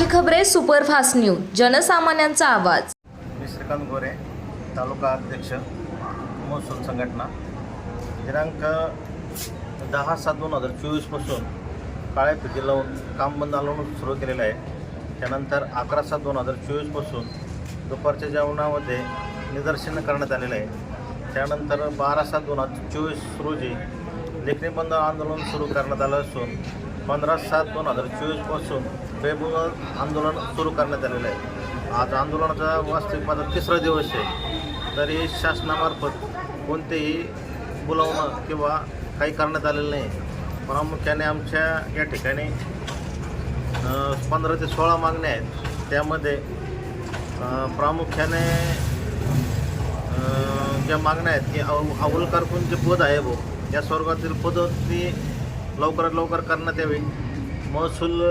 Express superfast news जनसामान्यांचा आवाज. मी श्रीकांत गोरे तालुका अध्यक्ष महसूल संघटना. दिनांक दहा सात दोन हजार चोवीसपासून काळ्या फिती लावून काम बंद आंदोलन सुरू केलेलं आहे. त्यानंतर अकरा सात दोन हजार चोवीसपासून दुपारच्या जेवणामध्ये निदर्शनं करण्यात आलेलं आहे. त्यानंतर बारा सात दोन हजार चोवीस रोजी लेखणी बंद आंदोलन सुरू करण्यात आलं असून पंधरा सात दोन हजार चोवीसपासून बेमुदत आंदोलन सुरू करण्यात आलेलं आहे. आज आंदोलनाचा वास्तविक माझा तिसरा दिवस आहे. तरी शासनामार्फत कोणतेही बोलावणं किंवा काही करण्यात आलेलं नाही. प्रामुख्याने आमच्या या ठिकाणी पंधरा ते सोळा मागण्या आहेत. त्यामध्ये प्रामुख्याने ज्या मागण्या आहेत की अव अव्वल जे पद आहे भाऊ या स्वर्गातील पदोन्नती लवकरात लवकर करण्यात यावी. महसूल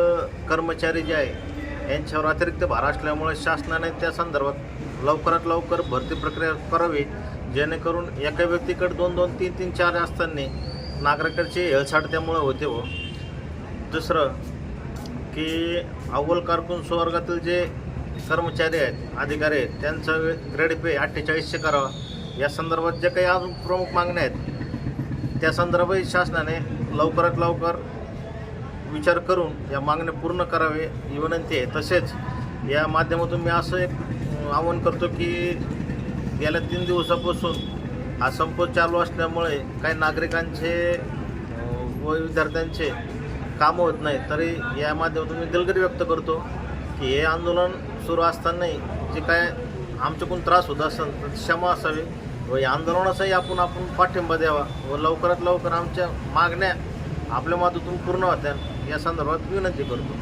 कर्मचारी जे आहे यांच्यावर अतिरिक्त भार असल्यामुळे शासनाने त्या संदर्भात लवकरात लवकर भरती प्रक्रिया करावी जेणेकरून एका व्यक्तीकडे दोन दोन तीन तीन चार असताना नागरिकांची हेळसाट त्यामुळे होते व दुसरं की अव्वल कारकून स्वर्गातील जे कर्मचारी आहेत अधिकारी आहेत त्यांचं ग्रेड पे अठ्ठेचाळीसशे करावा. या संदर्भात जे काही अजून प्रमुख मागण्या आहेत त्या संदर्भात शासनाने लवकरात लवकर विचार करून या मागण्या पूर्ण करावे ही विनंती आहे. तसेच या माध्यमातून मी असं एक आवाहन करतो की गेल्या तीन दिवसापासून हा संप चालू असल्यामुळे काही नागरिकांचे व विद्यार्थ्यांचे कामं होत नाही तरी या माध्यमातून मी दिलगिरी व्यक्त करतो की हे आंदोलन सुरू असतानाही जे काय आमच्याकडून त्रास होत असेल तर क्षमा असावी. व या आंदोलनाचाही आपण आपण पाठिंबा द्यावा व लवकरात लवकर आमच्या मागण्या आपल्या माध्यमातून पूर्ण होत्या. या संदर्भात विनंती करतो.